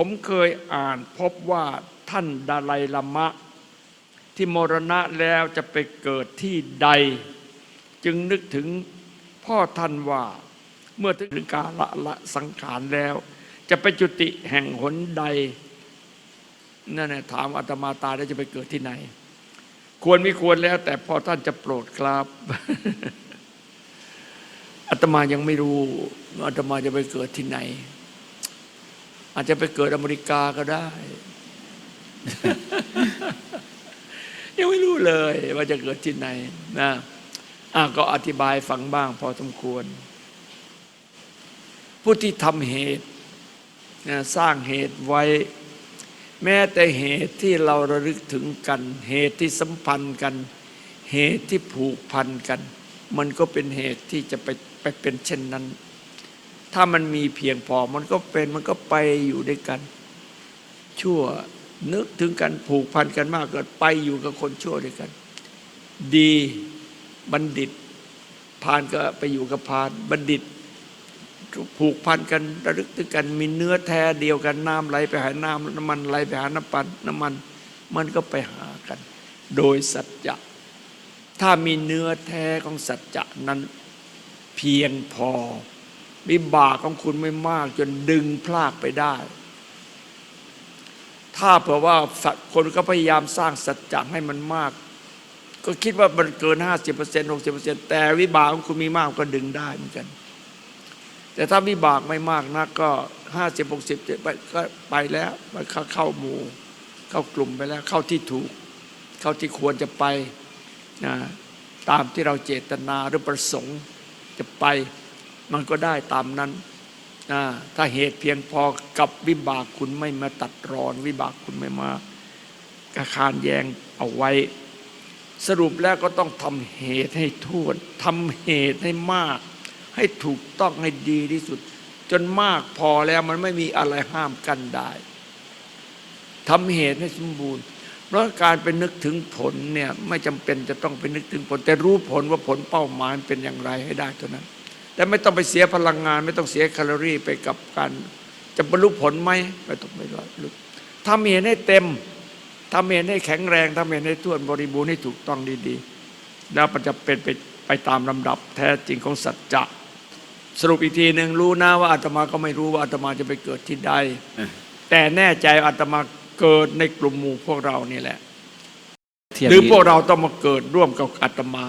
ผมเคยอ่านพบว่าท่านดาไลลามะ ที่มรณะแล้วจะไปเกิดที่ใด จึงนึกถึงพ่อท่านว่าเมื่อถึงกาละละสังขารแล้ว จะไปจุติแห่งหนใดนั่นแหละถามอาตมาตายแล้วจะไปเกิดที่ไหน ควรไม่ควรแล้ว แต่พ่อท่านจะโปรดครับอาตมายังไม่รู้อาตมาจะไปเกิดที่ไหน อาจจะไปเกิดอเมริกาก็ได้ ยังไม่รู้เลย ว่าจะเกิดที่ไหนนะอะก็อธิบายฟังบ้าง พอสมควร ผู้ที่ทำเหตุนะสร้างเหตุไว้ แม้แต่เหตุที่เราระลึกถึงกัน เหตุที่สัมพันธ์กัน เหตุที่ผูกพันกัน มันก็เป็นเหตุที่จะไปไปเป็นเช่นนั้น ถ้ามันมีเพียงพอมันก็เป็นมันก็ไปอยู่ด้วยกัน ชั่วนึกถึงกันผูกพันกันมากเกิดไปอยู่กับคนชั่วด้วยกัน ดีบัณฑิตพานก็ไปอยู่กับพานบัณฑิต ผูกพันกันระลึกถึงกัน มีเนื้อแท้เดียวกันน้ำไหลไปหาน้ำน้ำมันไหลไปหาน้ำปันน้ำมัน มันก็ไปหากัน โดยสัจจะ ถ้ามีเนื้อแท้ของสัจจะนั้น เพียงพอ วิบากของคุณไม่มาก จนดึงพลากไปได้ ถ้าเผื่อว่าคนก็พยายามสร้างสัจจะให้มันมาก ก็คิดว่ามันเกิน50% 60%แต่วิบากของคุณมีมากก็ดึงได้เหมือนกัน แต่ถ้าวิบากไม่มากนักก็ห้าสิบหกสิบไปก็ไปแล้วมันเข้าเข้าหมู่ เข้ากลุ่มไปแล้ว เข้าที่ถูก เข้าที่ควรจะไปนะตามที่เราเจตนาหรือประสงค์จะไป มันก็ได้ตามนั้น ถ้าเหตุเพียงพอกับวิบากคุณไม่มาตัดรอน วิบากคุณไม่มากระคานแยงเอาไว้ สรุปแล้วก็ต้องทำเหตุให้ทั่วทำเหตุให้มาก ให้ถูกต้องให้ดีที่สุด จนมากพอแล้วมันไม่มีอะไรห้ามกันได้ทำเหตุให้สมบูรณ์เพราะการไปนึกถึงผลเนี่ยไม่จำเป็นจะต้องไปนึกถึงผล แต่รู้ผลว่าผลเป้าหมายเป็นอย่างไรให้ได้เท่านั้น แต่ไม่ต้องไปเสียพลังงาน ไม่ต้องเสียแคลอรี่ไปกับการจะบรรลุผลไหมไม่ต้องไปบรรลุทำเหตุให้เต็มทำเหตุให้แข็งแรงทำเหตุให้ท้วนบริบูรณ์ให้ถูกต้องดีๆ แล้วมันจะเป็นไปไปตามลำดับแท้จริงของสัจจะสรุปอีกทีหนึ่งรู้นะว่าอาตมาก็ไม่รู้ว่าอาตมาจะไปเกิดที่ใดแต่แน่ใจว่าอาตมาเกิดในกลุ่มหมู่พวกเรานี่แหละหรือพวกเราต้องมาเกิดร่วมกับอาตมา